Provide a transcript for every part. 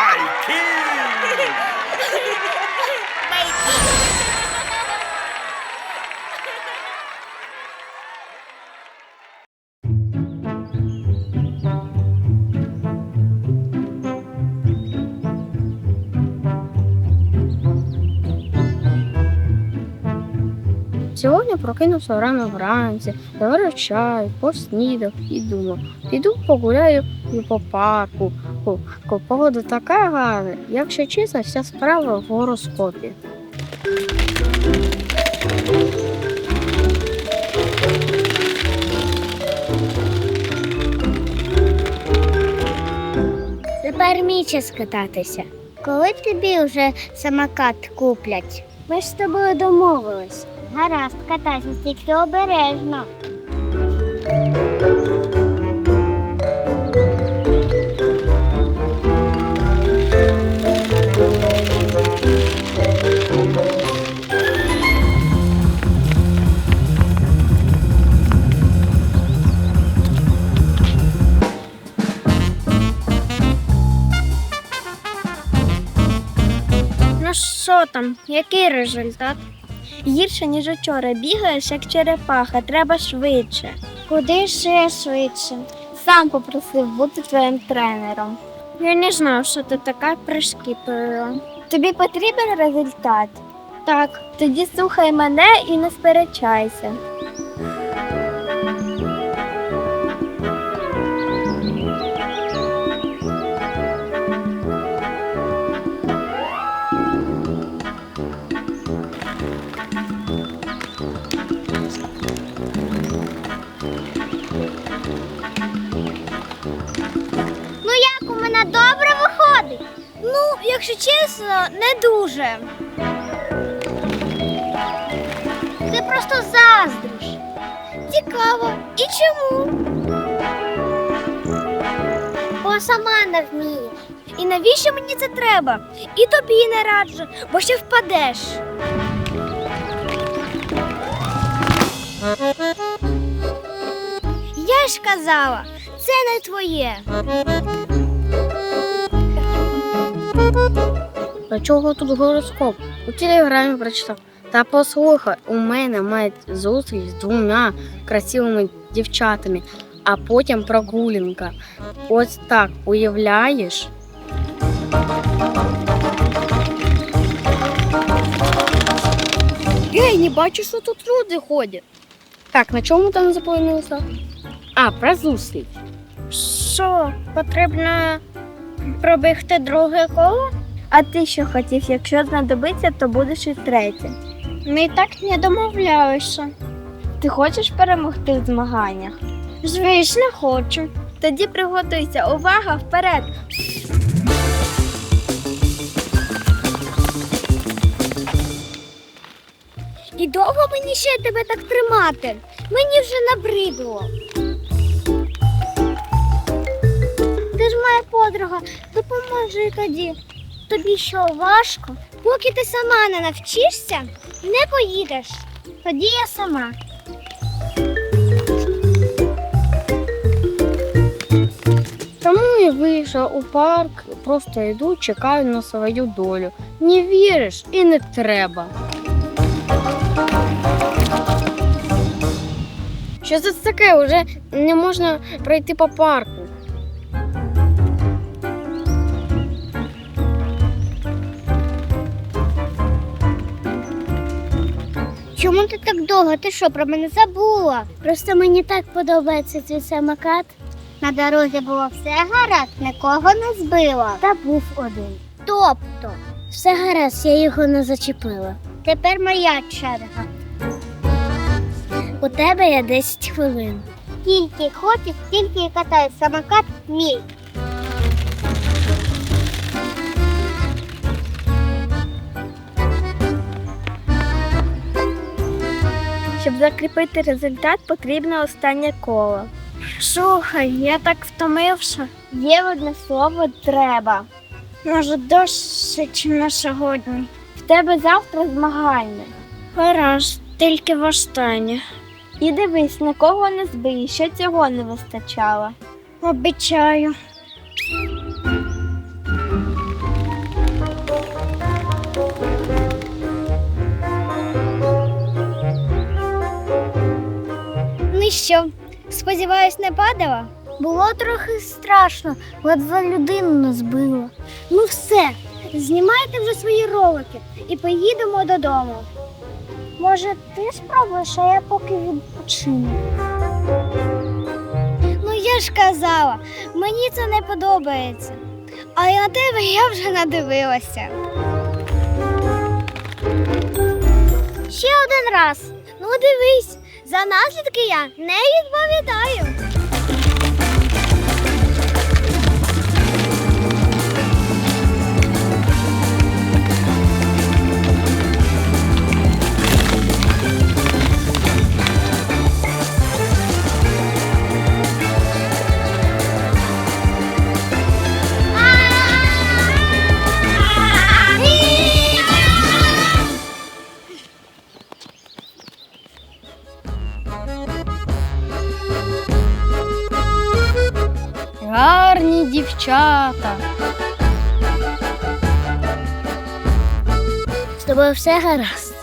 Mikey! Сьогодні прокинувся рано вранці, заварив чай, поснідав і думав, піду погуляю і по парку. Ку- ку- Погода така гарна, якщо чесно, вся справа в гороскопі. Тепер мій час кататися. Коли тобі вже самокат куплять? Ми ж з тобою домовились. Гаразд, катайся, тільки обережно. Ну що там, який результат? Гірше, ніж учора, бігаєш як черепаха, треба швидше. Куди ще швидше? Сам попросив бути твоїм тренером. Я не знав, що ти така пришкіпила. Тобі потрібен результат? Так, тоді слухай мене і не сперечайся. Якщо чесно, не дуже. Ти просто заздриш. Цікаво. І чому? Бо сама не вмієш. І навіщо мені це треба? І тобі не раджу, бо ще впадеш. Я ж казала, це не твоє. А чого тут гороскоп? У телеграмі прочитав. Та послухай, у мене мають зустріч з двома красивими дівчатами, а потім прогулянка. Ось так уявляєш? Гей, не бачу, що тут люди ходять. Так, на чому там зупинився? А, про зустріч. Що, потрібно пробігти друге коло? А ти що хотів, якщо знадобиться, то будеш і третє. Ми і так не домовлялися. Ти хочеш перемогти в змаганнях? Звісно, хочу. Тоді приготуйся, увага вперед. І довго мені ще тебе так тримати? Мені вже набридло. Моя подруга, допоможи тоді. Тобі що важко? Поки ти сама не навчишся, не поїдеш. Тоді я сама. Тому і вийшов у парк, просто йду, чекаю на свою долю. Не віриш і не треба. Що це таке? Уже не можна пройти по парку. Чому ти так довго? Ти що, про мене забула? Просто мені так подобається цей самокат. На дорозі було все гаразд, нікого не збила. Та був один. Тобто, все гаразд, я його не зачепила. Тепер моя черга. У тебе є 10 хвилин. Тільки хочеш, тільки катай самокат мій. Щоб закріпити результат, потрібно останнє коло. Слухай, я так втомився. Є одне слово треба. Може, досить на сьогодні. В тебе завтра змагання. Гаразд, тільки востаннє. І дивись, на кого не збий, що цього не вистачало. Обіцяю. Що, сподіваюсь, не падала? Було трохи страшно, ледве людину не збило. Ну все, знімайте вже свої ролики і поїдемо додому. Може, ти спробуєш, а я поки відпочину. Ну я ж казала, мені це не подобається. А на тебе я вже надивилася. Ще один раз. Ну дивись, за наслідки я не відповідаю. Дівчата. З тобою все гаразд.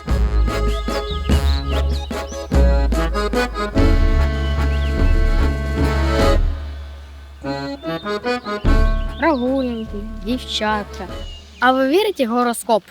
Прогулянки, дівчата. А ви вірите в гороскоп?